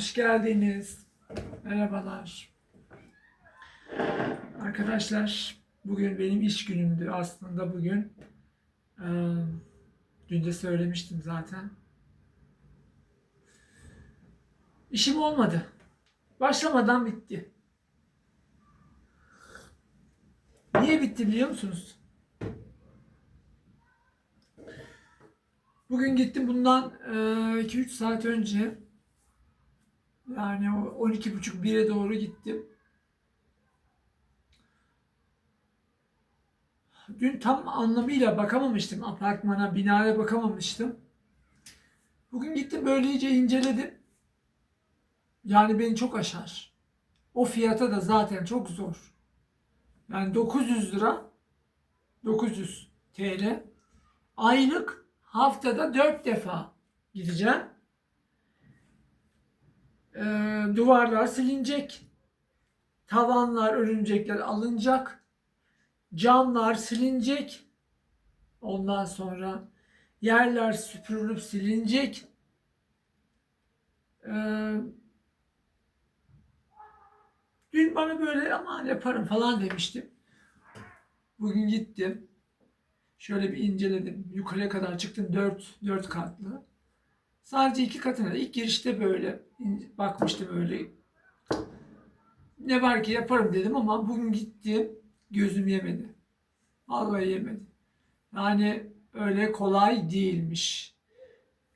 Hoş geldiniz. Merhabalar. Arkadaşlar bugün benim iş günümdü aslında bugün. Ee, dün de söylemiştim zaten. İşim olmadı. Başlamadan bitti. Niye bitti biliyor musunuz? Bugün gittim bundan 2-3 saat önce yani o 12.30 1'e doğru gittim. Dün tam anlamıyla bakamamıştım apartmana, binaya bakamamıştım. Bugün gittim böylece inceledim. Yani beni çok aşar. O fiyata da zaten çok zor. Yani 900 lira 900 TL aylık haftada 4 defa gideceğim. Ee, duvarlar silinecek. Tavanlar, örümcekler alınacak. Camlar silinecek. Ondan sonra yerler süpürülüp silinecek. Ee, dün bana böyle aman yaparım falan demiştim. Bugün gittim. Şöyle bir inceledim. Yukarıya kadar çıktım. Dört, dört katlı. Sadece iki katına. ilk girişte böyle bakmıştım öyle. Ne var ki yaparım dedim ama bugün gittim. Gözüm yemedi. Vallahi yemedi. Yani öyle kolay değilmiş.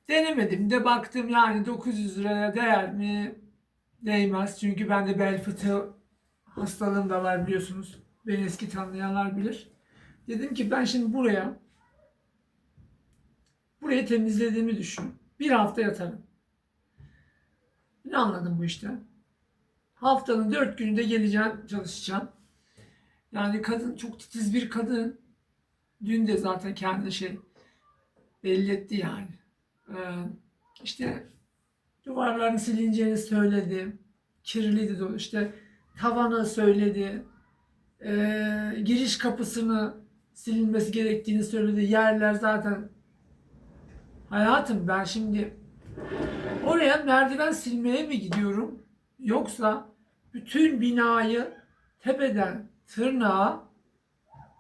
Denemedim de baktım yani 900 liraya değer mi? Değmez. Çünkü bende bel fıtığı hastalığım da var biliyorsunuz. Beni eski tanıyanlar bilir. Dedim ki ben şimdi buraya burayı temizlediğimi düşün. Bir hafta yatarım. Ne anladım bu işten? Haftanın dört gününde geleceğim, çalışacağım. Yani kadın çok titiz bir kadın. Dün de zaten kendi şey belli etti yani. Ee, işte duvarların silineceğini söyledi. Kirliydi de işte tavanı söyledi. Ee, giriş kapısını silinmesi gerektiğini söyledi. Yerler zaten hayatım ben şimdi oraya merdiven silmeye mi gidiyorum? Yoksa bütün binayı tepeden tırnağa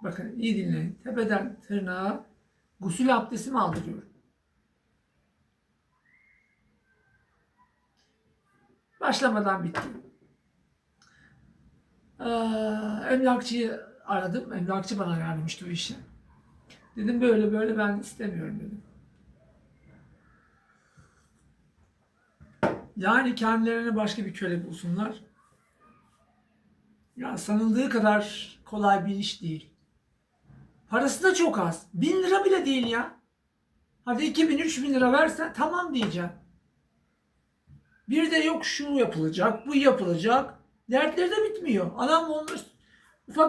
bakın iyi dinleyin. Tepeden tırnağa gusül abdesti mi aldırıyorum? Başlamadan bitti. Ee, emlakçıyı aradım. Emlakçı bana vermişti o işi. Dedim böyle böyle ben istemiyorum dedim. Yani kendilerine başka bir köle bulsunlar. Ya sanıldığı kadar kolay bir iş değil. Parası da çok az. Bin lira bile değil ya. Hadi 2000 3000 lira versen tamam diyeceğim. Bir de yok şu yapılacak, bu yapılacak. Dertleri de bitmiyor. Adam olmuş